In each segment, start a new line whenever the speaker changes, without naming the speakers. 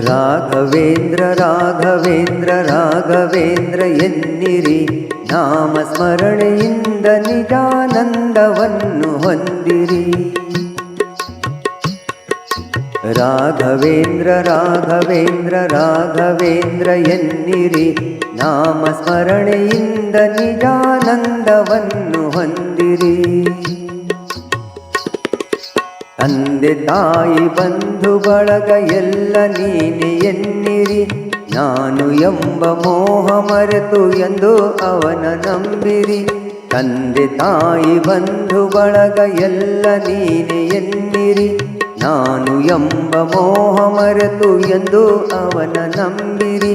ರಾಘವೇಂದ್ರ ರಾಘವೇಂದ್ರ ರಾಘವೇಂದ್ರ ಎನ್ನಿರಿ. ನಾಮ ಸ್ಮರಣೆಯಿಂದ ನಿಜಾನಂದವನ್ನು ಹೊಂದಿರಿ. ರಾಘವೇಂದ್ರ ರಾಘವೇಂದ್ರ ರಾಘವೇಂದ್ರ ಎನ್ನಿರಿ. ನಾಮ ಸ್ಮರಣೆಯಿಂದ ನಿಜಾನಂದವನ್ನು ಹೊಂದಿರಿ. ತಂದೆ ತಾಯಿ ಬಂಧು ಬಳಗ ಎಲ್ಲ ನೀನೆ ಎನ್ನಿರಿ. ನಾನು ಎಂಬ ಮೋಹ ಮರೆತು ಎಂದು ಅವನ ನಂಬಿರಿ. ತಂದೆ ತಾಯಿ ಬಂಧು ಬಳಗ ಎಲ್ಲ ನೀನೆ ಎನ್ನಿರಿ. ನಾನು ಎಂಬ ಮೋಹ ಮರೆತು ಎಂದು ಅವನ ನಂಬಿರಿ.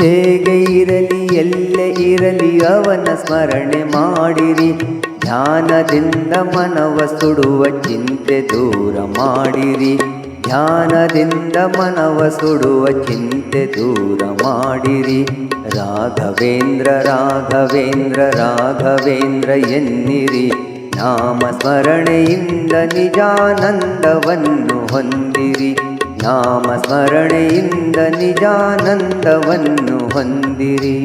ಹೇಗೆ ಇರಲಿ, ಎಲ್ಲೇ ಇರಲಿ ಅವನ ಸ್ಮರಣೆ ಮಾಡಿರಿ. ಧ್ಯಾನದಿಂದ ಮನವ ಸುಡುವ ಚಿಂತೆ ದೂರ ಮಾಡಿರಿ. ಧ್ಯಾನದಿಂದ ಮನವ ಸುಡುವ ಚಿಂತೆ ದೂರ ಮಾಡಿರಿ. ರಾಘವೇಂದ್ರ ರಾಘವೇಂದ್ರ ರಾಘವೇಂದ್ರ ಎನ್ನಿರಿ. ನಾಮ ಸ್ಮರಣೆಯಿಂದ ನಿಜಾನಂದವನ್ನು ಹೊಂದಿರಿ. ನಾಮ ಸ್ಮರಣೆಯಿಂದ ನಿಜಾನಂದವನ್ನು ಹೊಂದಿರಿ.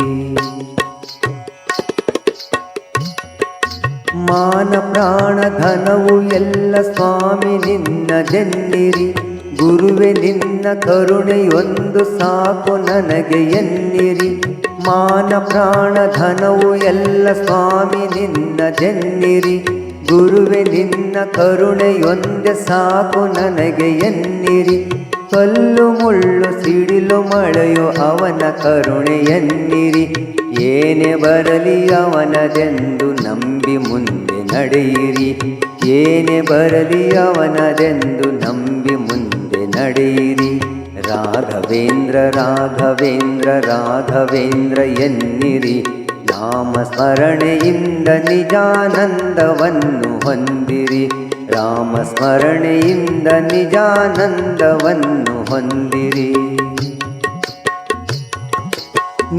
ಮಾನ ಪ್ರಾಣ ಧನವು ಎಲ್ಲ ಸ್ವಾಮಿ ನಿನ್ನ ಜನ್ನಿರಿ. ಗುರುವೆ ನಿನ್ನ ಕರುಣೆಯೊಂದು ಸಾಕು ನನಗೆ ಎನ್ನಿರಿ. ಮಾನ ಪ್ರಾಣ ಧನವು ಎಲ್ಲ ಸ್ವಾಮಿ ನಿನ್ನ ಜನ್ನಿರಿ. ಗುರುವೆ ನಿನ್ನ ಕರುಣೆಯೊಂದೆ ಸಾಕು ನನಗೆ ಎನ್ನಿರಿ. ಕಲ್ಲು ಮುಳ್ಳು ಸಿಡಿಲು ಮಳೆಯೋ ಅವನ ಕರುಣೆ ಎನ್ನಿರಿ. ಏನೇ ಬರಲಿ ಅವನದೆಂದು ನಂಬಿ ಮುಂದೆ ನಡೆಯಿರಿ. ಏನೇ ಬರಲಿ ಅವನದೆಂದು ನಂಬಿ ಮುಂದೆ ನಡೆಯಿರಿ. ರಾಘವೇಂದ್ರ ರಾಘವೇಂದ್ರ ರಾಘವೇಂದ್ರ ಎನ್ನಿರಿ. ನಾಮ ಸ್ಮರಣೆಯಿಂದ ನಿಜಾನಂದವನ್ನು ಹೊಂದಿರಿ. ರಾಮಸ್ಮರಣೆಯಿಂದ ನಿಜಾನಂದವನ್ನು ಹೊಂದಿರಿ.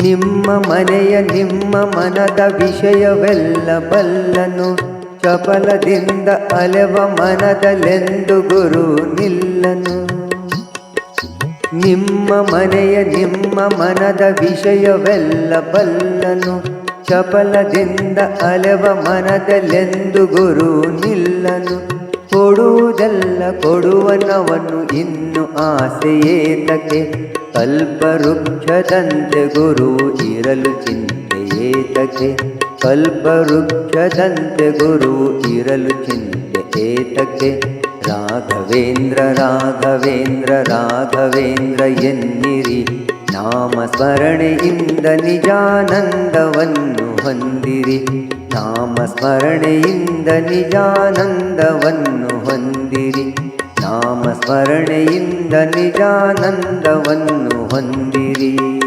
ನಿಮ್ಮ ಮನೆಯ, ನಿಮ್ಮ ಮನದ ವಿಷಯವೆಲ್ಲ ಬಲ್ಲನು. ಚಪಲದಿಂದ ಅಲೆವ ಮನದಲೆಂದು ಗುರು ನಿಲ್ಲನು. ನಿಮ್ಮ ಮನೆಯ, ನಿಮ್ಮ ಮನದ ವಿಷಯವೆಲ್ಲ ಬಲ್ಲನು. ಚಪಲದಿಂದ ಅಲೆವ ಮನದಲೆಂದು ಗುರು ನಿಲ್ಲನು. ಕೊಡುವುದೆಲ್ಲ ಕೊಡುವನವನು, ಇನ್ನು ಆಸೆಯೇತಕ್ಕೆ ಕಲ್ಪವೃಕ್ಷದಂತೆ ಗುರು ಇರಲು ಚಿಂತೆ ಏತಕ್ಕೆ ಕಲ್ಪವೃಕ್ಷದಂತೆ ಗುರು ಇರಲು ಚಿಂತೆ ಏತಕ್ಕೆ ರಾಘವೇಂದ್ರ ರಾಘವೇಂದ್ರ ರಾಘವೇಂದ್ರ ಎನ್ನಿರಿ ನಾಮ ಸ್ಮರಣೆಯಿಂದ ನಿಜಾನಂದವನ್ನು ಹೊಂದಿರಿ ನಾಮ ಸ್ಮರಣೆಯಿಂದ ನಿಜಾನಂದವನ್ನು ಹೊಂದಿರಿ ನಾಮ ಸ್ಮರಣೆಯಿಂದ ನಿಜಾನಂದವನ್ನು ಹೊಂದಿರಿ.